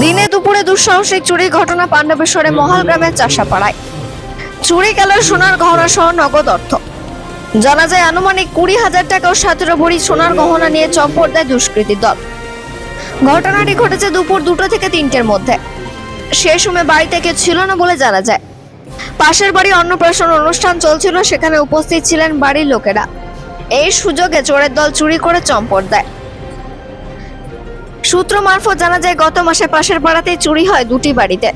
দিনে দুপুরে দুঃসাহসিক চুরির ঘটনা পাণ্ডবেশ্বরে মহাল গ্রামের চাষাপাড়ায়। চুরি গেল সোনার গহনা সহ নগদ অর্থ। জানা যায়, আনুমানিক কুড়ি হাজার টাকা ও সতেরো ভরি সোনার গহনা নিয়ে চম্পট দেয় দুষ্কৃতীর দল। ঘটনাটি ঘটেছে দুপুর দুটো থেকে তিনটের মধ্যে। সে সময় বাড়িতে কেউ ছিল না বলে জানা যায়। পাশের বাড়ি অন্নপ্রাশন অনুষ্ঠান চলছিল, সেখানে উপস্থিত ছিলেন বাড়ির লোকেরা। এই সুযোগে চোরের দল চুরি করে চম্পট দেয়। সূত্র মারফত জানা যায়, গত মাসে পাশের পাড়াতেই চুরি হয় দুটি বাড়িতে।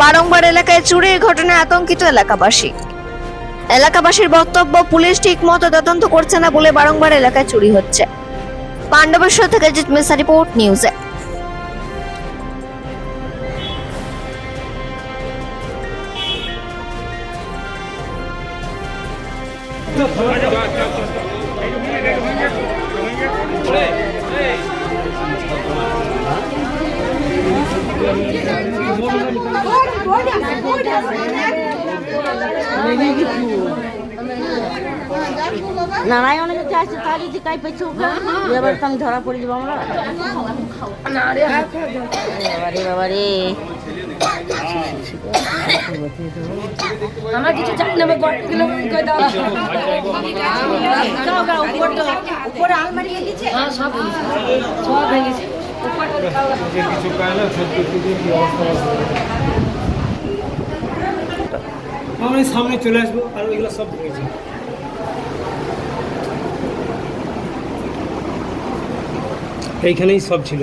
বারংবার এলাকায় চুরির ঘটনায় আতঙ্কিত এলাকাবাসী। এলাকাবাসীর বক্তব্য, পুলিশ ঠিক মতো তদন্ত করছে না বলে বারংবার এলাকায় চুরি হচ্ছে। পাণ্ডবেশ্বর থেকে জিৎ মিসা রিপোর্ট, নিউজে নারায়ণ যদি আছে তা যদি কাই ওকে এবার তো আমি ধরা পড়ে যাব আমরা বাবারে বাবারে আমরা কিছু জানি না দাও উপরে আলমারি গেছে হ্যাঁ সব ভেঙেছে। সব ভেঙেছে। আমরা সামনে চলে আসব আর ওইগুলো সব ভেঙেছে এইখানেই সব ছিল।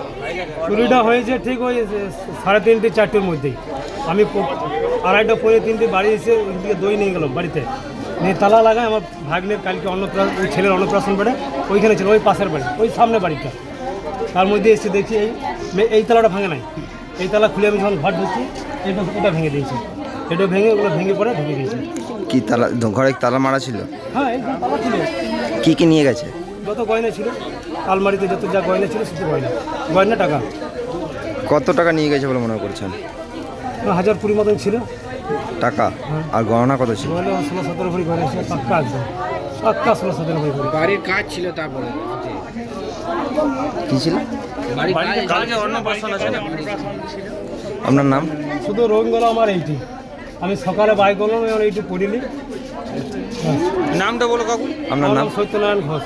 চুরিটা হয়েছে ঠিক ওই সাড়ে তিনটে চারটের মধ্যেই। আমি আড়াইটা পরে তিনটে বাড়ি এসে ওই দিকে দই নিয়ে গেলাম বাড়িতে। নিয়ে তালা লাগায় আমার ভাগ্নের কালকে অন্নপ্রাশন ওই ছেলের অন্নপ্রাশন বেড়ে ওইখানে ছিল ওই পাশের বাড়ি ওই সামনে বাড়িটা। তার মধ্যে এসে দেখছি এই এই তালাটা ভাঙে নাই। এই তালা খুলে আমি যখন ঘর ঢুকছি এটা ওটা ভেঙে দিয়েছি। এটা ভেঙে ওগুলো ভেঙে পড়ে ঢুকে দিয়েছি কি তালা ঘরে তালা মারা ছিল? হ্যাঁ তালা ছিল। কি কি নিয়ে গেছে? যত গয়না ছিল আলমারিতে যত যা গয়না ছিল শুধু গয়না। গয়না টাকা। কত টাকা নিয়ে গেছে বলে মনে করছেন? হাজার কুড়ি মতন ছিল। টাকা? আর গহনা কত ছিল? বলে ষোলো সতেরো ভরি গয়না ছিল পাক্কা একদম পাক্কা ষোলো সতেরো ভরি গয়না। বাড়ির কাজ ছিল তারপরে। কি ছিল? আপনার নাম? শুধু রঙ গেল আমার এইটি। আমি সকালে বাইক করলাম এবার এইটু পড়িনি। নামটা বলো কাকু। আপনার নাম সত্যনারায়ণ ঘোষ।